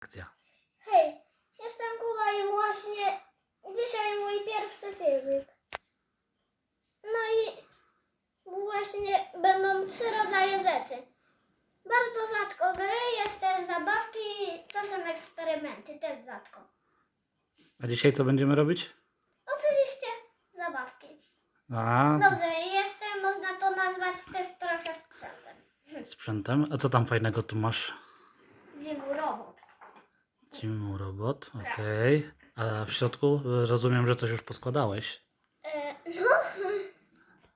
Akcja. Hej, jestem Kuba i właśnie dzisiaj mój pierwszy filmik. No i właśnie będą trzy rodzaje rzeczy. Bardzo rzadko gry, jest też zabawki i czasem eksperymenty, też rzadko. A dzisiaj co będziemy robić? Oczywiście zabawki. A, Dobrze, jestem, można to nazwać też trochę sprzętem. sprzętem. A co tam fajnego tu masz? Team Robot, okej. A w środku rozumiem, że coś już poskładałeś. E, no,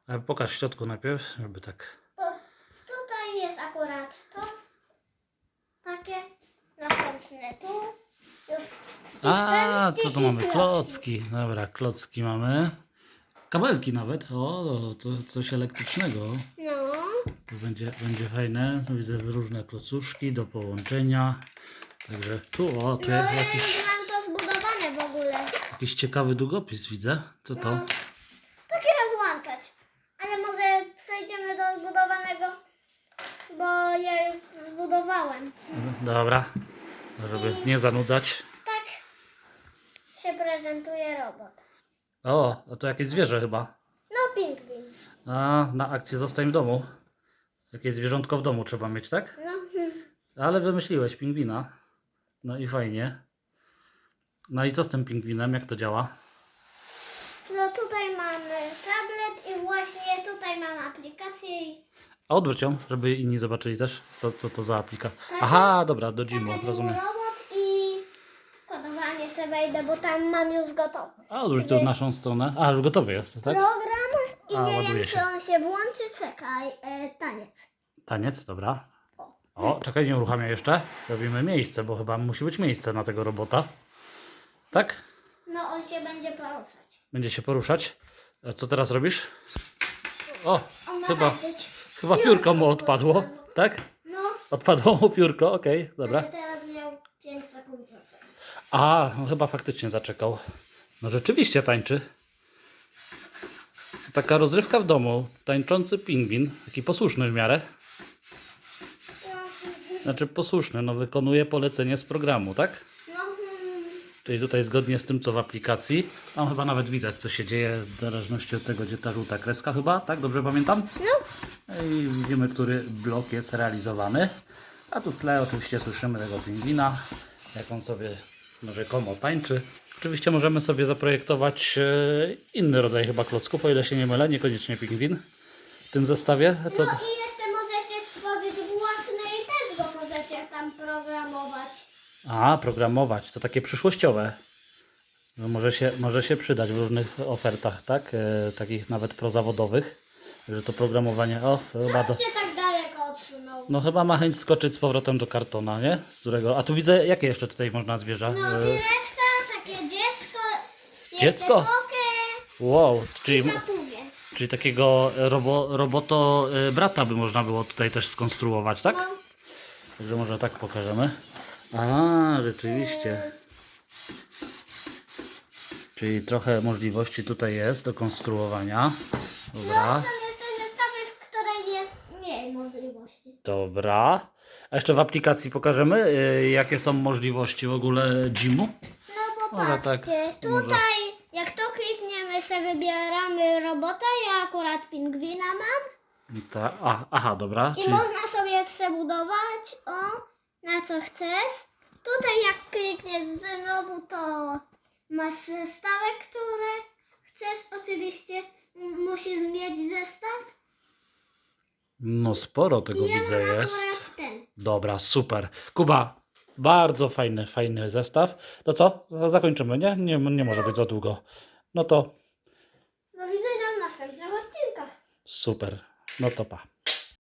Ale pokaż w środku najpierw, żeby tak. to tutaj jest akurat to. Takie. Następne tu. Już A, co tu mamy? klocki. Dobra, klocki mamy. Kabelki nawet. O, to coś elektrycznego. No, To będzie, będzie fajne. Widzę różne klocuszki do połączenia. Także tu, o, tu no ja jakiś, mam to zbudowane w ogóle. jakiś ciekawy długopis widzę. Co to? No. Takie rozłączać. Ale może przejdziemy do zbudowanego, bo ja już zbudowałem. Dobra, żeby nie zanudzać. Tak się prezentuje robot. O, a to jakieś zwierzę chyba. No, pingwin. A, na akcję zostań w domu. Jakieś zwierzątko w domu trzeba mieć, tak? No, hmm. Ale wymyśliłeś pingwina. No i fajnie. No i co z tym pingwinem? Jak to działa? no tutaj mamy tablet i właśnie tutaj mam aplikację i A odwróć ją, żeby inni zobaczyli też, co, co to za aplika. Tak. Aha, dobra, do Jimo, Taki rozumiem. robot i kodowanie sobie wejdę, bo tam mam już gotowy. A odwróć to w naszą stronę. A, już gotowy jest, tak? Program i A, nie ładuje wiem, się. czy on się włączy. Czekaj, e, taniec. Taniec, dobra. O. Czekaj, nie uruchamiaj jeszcze. Robimy miejsce, bo chyba musi być miejsce na tego robota. Tak? No on się będzie poruszać. Będzie się poruszać. A co teraz robisz? O, On ma chyba, być. chyba piórko mu odpadło. Tak? No, Odpadło mu piórko, okej, dobra. ale teraz miał 5 sekund. A, no chyba faktycznie zaczekał. No rzeczywiście tańczy. Taka rozrywka w domu. Tańczący pingwin. Taki posłuszny w miarę. Znaczy posłuszny, no wykonuje polecenie z programu, tak? No, Czyli tutaj zgodnie z tym, co w aplikacji. Tam chyba nawet widać, co się dzieje w zależności od tego, gdzie ta żółta kreska chyba, tak? Dobrze pamiętam? no, I widzimy, który blok jest realizowany. A tu w tle oczywiście słyszymy tego pingwina, jak on sobie rzekomo tańczy. Oczywiście możemy sobie zaprojektować e, inny rodzaj chyba klocków, o ile się nie mylę, niekoniecznie pingwin w tym zestawie. Co? no i jeszcze możecie stworzyć własny i też go możecie tam programować. A, programować, to takie przyszłościowe. No, może, się, może się przydać w różnych ofertach, tak? E, takich nawet prozawodowych, że to programowanie, o, chyba do, Się tak daleko odsunął. No chyba ma chęć skoczyć z powrotem do kartona, nie? Z którego... A tu widzę, jakie jeszcze tutaj można zwierzę? No, E, takie dziecko. Dziecko? Wow, czyli, czyli takiego robo, roboto e, brata by można było tutaj też skonstruować, tak? No, Także może tak pokażemy. A, rzeczywiście. Czyli trochę możliwości tutaj jest do konstruowania. Dobra, są jeszcze zestawy, w której jest mniej możliwości. dobra. A jeszcze w aplikacji pokażemy, e, jakie są możliwości w ogóle Jimu. No Może popatrzcie, tak, może. tutaj jak to klikniemy sobie wybieramy robota, ja akurat pingwina mam Ta, a, aha, dobra. i Czyli, można sobie przebudować o na co chcesz. Tutaj jak klikniesz znowu to masz zestawy, które chcesz. Oczywiście musisz mieć zestaw. no sporo tego I ja widzę mam jest. akurat ten. Dobra, super. Kuba, bardzo fajny, fajny zestaw. To co? Zakończymy, nie? Nie, nie może być za długo. No to Do widzenia w następnych odcinkach. super. No to pa.